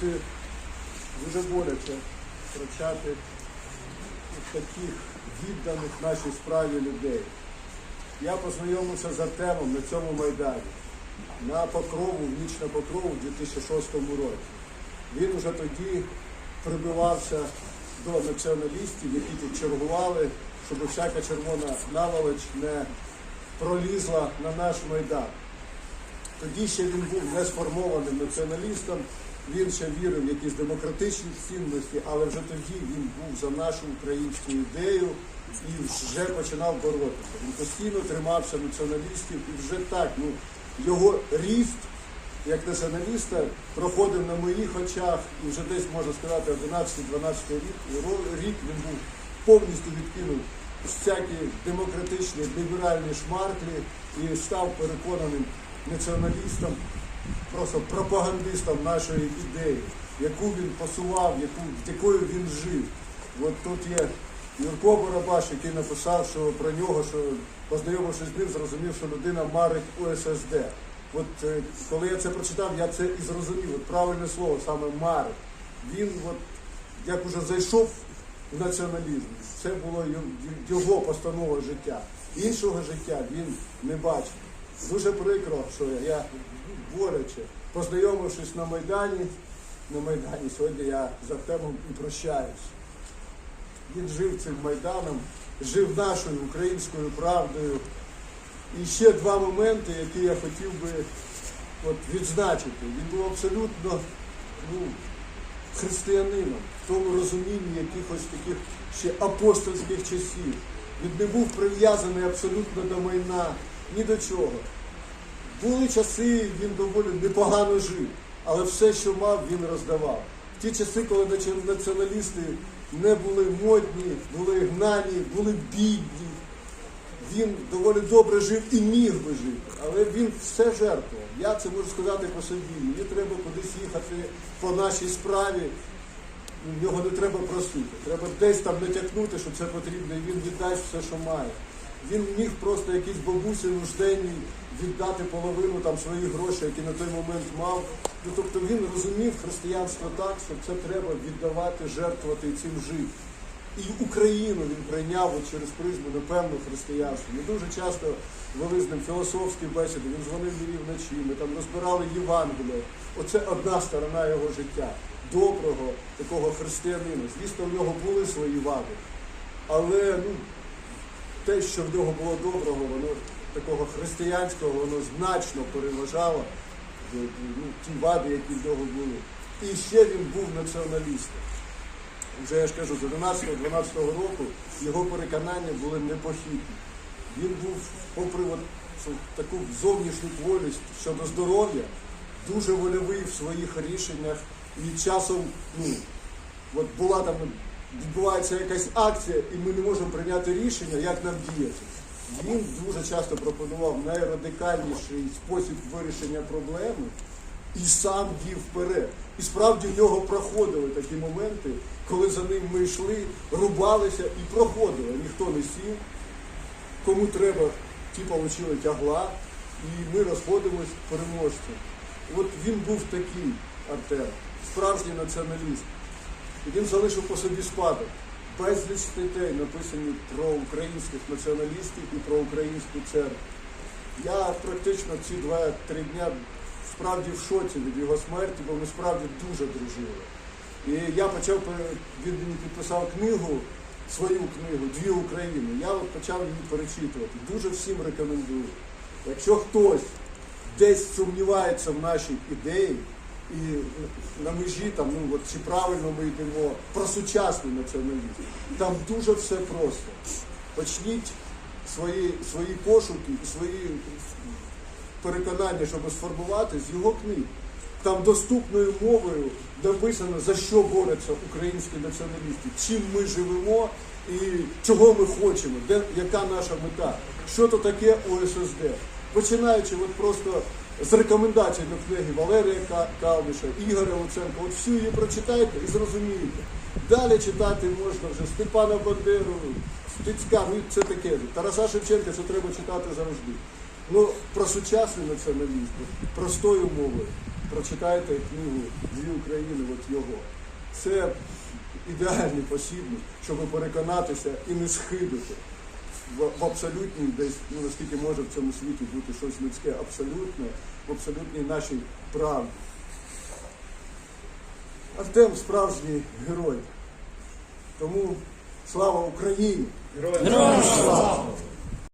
друзі, дуже боляче втрачати таких відданих нашій справі людей. Я познайомився з Артемом на цьому майдані на Покрову, в ніч на Покрову в 2006 році. Він уже тоді прибивався до націоналістів, які тут чергували, щоб всяка червона наволоч не пролізла на наш майдан. Тоді ще він був не сформованим націоналістом, він ще вірив в якісь демократичні цінності, але вже тоді він був за нашу українську ідею і вже починав боротися. Він постійно тримався націоналістів і вже так, ну, його ріст як націоналіста проходив на моїх очах, і вже десь можна сказати 11-12 рік, рік він був повністю відкинув всякі демократичні ліберальні шмарклі і став переконаним націоналістом, просто пропагандистом нашої ідеї, яку він посував, яку, якою він жив. От тут є Юрко Барабаш, який написав, що про нього, що познайомившись з ним, зрозумів, що людина марить ОССД. От е, коли я це прочитав, я це і зрозумів. От правильне слово, саме марить. Він, от, як уже зайшов в націоналізм, це було його постанова життя. Іншого життя він не бачив. Дуже прикро, що я, боляче, познайомившись на Майдані, на Майдані, сьогодні я з Артемом і прощаюсь. Він жив цим Майданом, жив нашою українською правдою. І ще два моменти, які я хотів би от, відзначити. Він був абсолютно ну, християнином в тому розумінні якихось таких ще апостольських часів. Він не був прив'язаний абсолютно до майна, ні до чого. Були часи, він доволі непогано жив, але все, що мав, він роздавав. В ті часи, коли націоналісти не були модні, були гнані, були бідні, він доволі добре жив і міг би жити, але він все жертвував. Я це можу сказати по собі. Мені треба кудись їхати по нашій справі. Його не треба просити. Треба десь там натякнути, що це потрібно, і він віддасть все, що має. Він міг просто якійсь бабусі нужденній віддати половину там своїх грошей, які на той момент мав. Ну, тобто він розумів християнство так, що це треба віддавати, жертвувати цим жити. І Україну він прийняв от через призму, напевно, християнства. Ми дуже часто вели з ним філософські бесіди, він дзвонив мені вночі, ми там розбирали Євангелія. Оце одна сторона його життя. Доброго такого християнина. Звісно, в нього були свої вади. Але ну, те, що в нього було доброго, воно такого християнського, воно значно переважало ну, ті вади, які в нього були. І ще він був націоналістом вже я ж кажу, з 11-12 року його переконання були непохитні. Він був, попри таку зовнішню кволість щодо здоров'я, дуже вольовий в своїх рішеннях і часом, ну, от була там, відбувається якась акція, і ми не можемо прийняти рішення, як нам діяти. Він дуже часто пропонував найрадикальніший спосіб вирішення проблеми і сам дів вперед. І справді в нього проходили такі моменти, коли за ним ми йшли, рубалися і проходили. Ніхто не сів. Кому треба, ті отримали тягла, і ми розходимось переможцем. От він був такий Артем, справжній націоналіст. І він залишив по собі спадок. Безліч статей написані про українських націоналістів і про українську церкву. Я практично ці два-три дня справді в шоці від його смерті, бо ми справді дуже дружили. І я почав він мені підписав книгу, свою книгу Дві України. Я почав її перечитувати. Дуже всім рекомендую. Якщо хтось десь сумнівається в нашій ідеї і на межі там, ну от чи правильно ми йдемо про сучасний націоналізм, там дуже все просто. Почніть свої, свої пошуки і свої переконання, щоб сформувати з його книг. Там доступною мовою написано, за що борються українські націоналісти, чим ми живемо і чого ми хочемо, де, яка наша мета, що то таке ОССД. Починаючи от просто з рекомендацій до книги Валерія Ка- Калниша, Ігоря Луценка, от всю її прочитайте і зрозумієте. Далі читати можна вже Степана Бандеру, Стецька, ну це таке. Тараса Шевченка це треба читати завжди. Ну, про сучасний націоналізм, простою мовою. прочитайте книгу Дві України, от його. Це ідеальний посібник, щоб переконатися і не схибити в абсолютній десь, ну наскільки може в цьому світі бути щось людське, абсолютне, в абсолютній нашій правді. Артем справжній герой. Тому слава Україні! Героям слава!